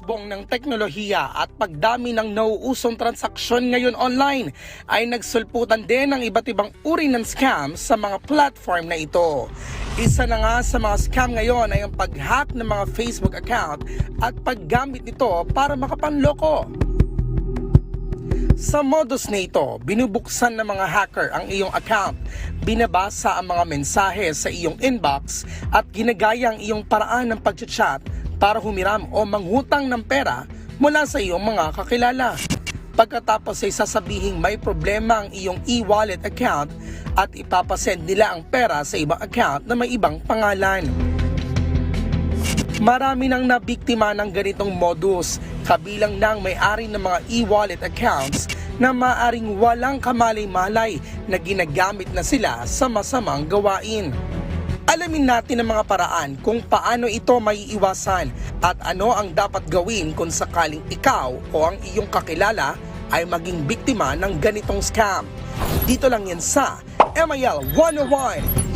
Pagsbong ng teknolohiya at pagdami ng nauusong transaksyon ngayon online ay nagsulputan din ng iba't ibang uri ng scam sa mga platform na ito. Isa na nga sa mga scam ngayon ay ang pag-hack ng mga Facebook account at paggamit nito para makapanloko. Sa modus na ito, binubuksan ng mga hacker ang iyong account, binabasa ang mga mensahe sa iyong inbox at ginagaya ang iyong paraan ng pag-chat para humiram o manghutang ng pera mula sa iyong mga kakilala. Pagkatapos ay sasabihing may problema ang iyong e-wallet account at ipapasend nila ang pera sa ibang account na may ibang pangalan. Marami nang nabiktima ng ganitong modus, kabilang ng may-ari ng mga e-wallet accounts na maaring walang kamalay-malay na ginagamit na sila sa masamang gawain. Alamin natin ang mga paraan kung paano ito maiiwasan at ano ang dapat gawin kung sakaling ikaw o ang iyong kakilala ay maging biktima ng ganitong scam. Dito lang yan sa MIL 101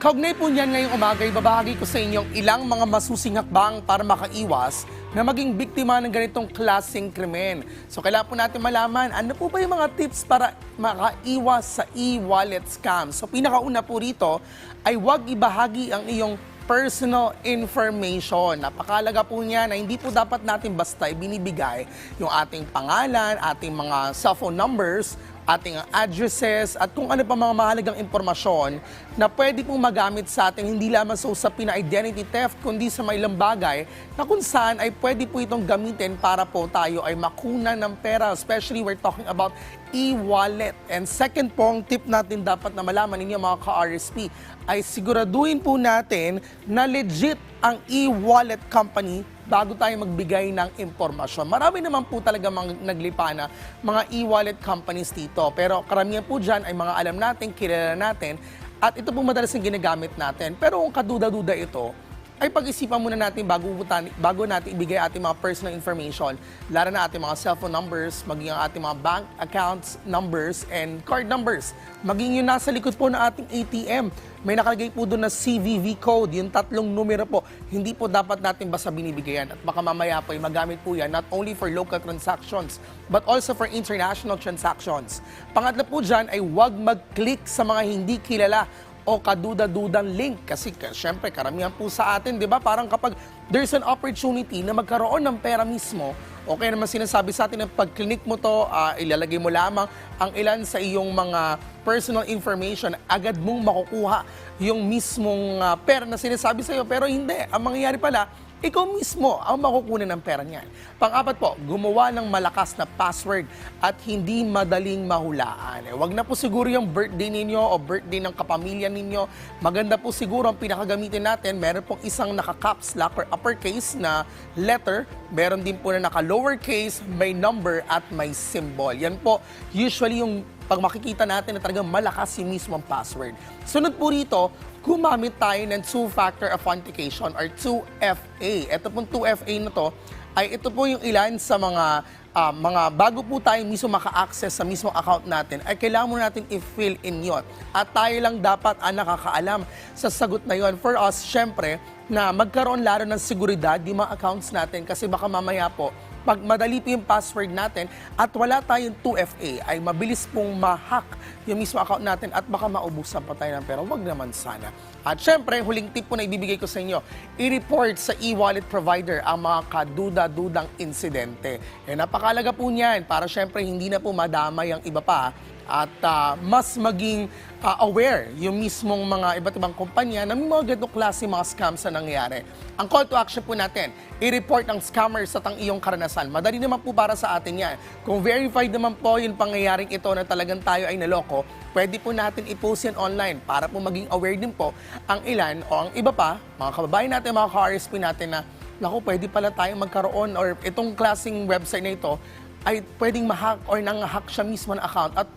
Kaugnay po niyan ngayong umaga, ibabahagi ko sa inyong ilang mga masusing hakbang para makaiwas na maging biktima ng ganitong klaseng krimen. So kailangan po natin malaman ano po ba yung mga tips para makaiwas sa e-wallet scam. So pinakauna po rito ay huwag ibahagi ang iyong personal information. Napakalaga po niya na hindi po dapat natin basta ibinibigay yung ating pangalan, ating mga cellphone numbers, ating addresses at kung ano pa mga mahalagang impormasyon na pwede pong magamit sa atin hindi lamang sa usapin na identity theft kundi sa may ilang bagay na kung saan ay pwede po itong gamitin para po tayo ay makunan ng pera especially we're talking about e-wallet. And second pong tip natin dapat na malaman ninyo mga ka-RSP ay siguraduhin po natin na legit ang e-wallet company bago tayo magbigay ng impormasyon. Marami naman po talaga mga naglipa na mga e-wallet companies dito. Pero karamihan po dyan ay mga alam natin, kilala natin, at ito po madalas yung ginagamit natin. Pero kung kaduda-duda ito, ay pag-isipan muna natin bago, bago natin ibigay ating mga personal information, lalo na ating mga cellphone numbers, maging ang ating mga bank accounts numbers and card numbers. Maging yung nasa likod po ng ating ATM. May nakalagay po doon na CVV code, yung tatlong numero po. Hindi po dapat natin basta binibigayan at baka mamaya po ay magamit po yan not only for local transactions but also for international transactions. Pangatlo po dyan ay huwag mag-click sa mga hindi kilala o kaduda-dudang link. Kasi ka- syempre, karamihan po sa atin, di ba? Parang kapag there's an opportunity na magkaroon ng pera mismo, okay naman sinasabi sa atin na pag click mo to, ah, ilalagay mo lamang ang ilan sa iyong mga personal information, agad mong makukuha yung mismong ah, pera na sinasabi sa iyo. Pero hindi. Ang mangyayari pala, ikaw mismo ang makukunan ng pera niyan. Pang-apat po, gumawa ng malakas na password at hindi madaling mahulaan. Eh, wag na po siguro yung birthday ninyo o birthday ng kapamilya ninyo. Maganda po siguro ang pinakagamitin natin. Meron pong isang naka-caps lock or uppercase na letter. Meron din po na naka-lowercase, may number at may symbol. Yan po, usually yung pag makikita natin na talagang malakas yung mismong password. Sunod po rito, gumamit tayo ng two-factor authentication or 2FA. Ito pong 2FA na to ay ito po yung ilan sa mga ah, mga bago po tayo mismo maka-access sa mismong account natin ay kailangan mo natin i-fill in yon. At tayo lang dapat ang nakakaalam sa sagot na yon. For us, syempre, na magkaroon lalo ng seguridad yung mga accounts natin kasi baka mamaya po pag madali po yung password natin at wala tayong 2FA, ay mabilis pong ma-hack yung mismo account natin at baka maubusan pa tayo ng pera. Huwag naman sana. At syempre, huling tip po na ibibigay ko sa inyo, i-report sa e-wallet provider ang mga kaduda-dudang insidente. Eh, napakalaga po niyan para syempre hindi na po madamay ang iba pa at ah, mas maging ah, aware yung mismong mga iba't ibang kumpanya na may mga ganitong klase mga scams na nangyayari. Ang call to action po natin, i-report ang scammers at ang iyong karanasan. Madali naman po para sa atin yan. Kung verified naman po yung pangyayaring ito na talagang tayo ay naloko, pwede po natin i-post yan online para po maging aware din po ang ilan o ang iba pa, mga kababayan natin, mga ka-RSP natin na naku, pwede pala tayong magkaroon or itong klaseng website na ito ay pwedeng ma-hack or nang-hack siya mismo ng account at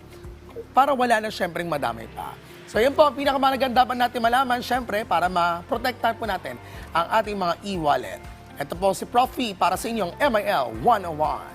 para wala na syempreng madamay pa. So yun po, ang pinakamalagang dapat natin malaman, syempre, para ma-protectan po natin ang ating mga e-wallet. Ito po si Prof. Fee para sa inyong MIL 101.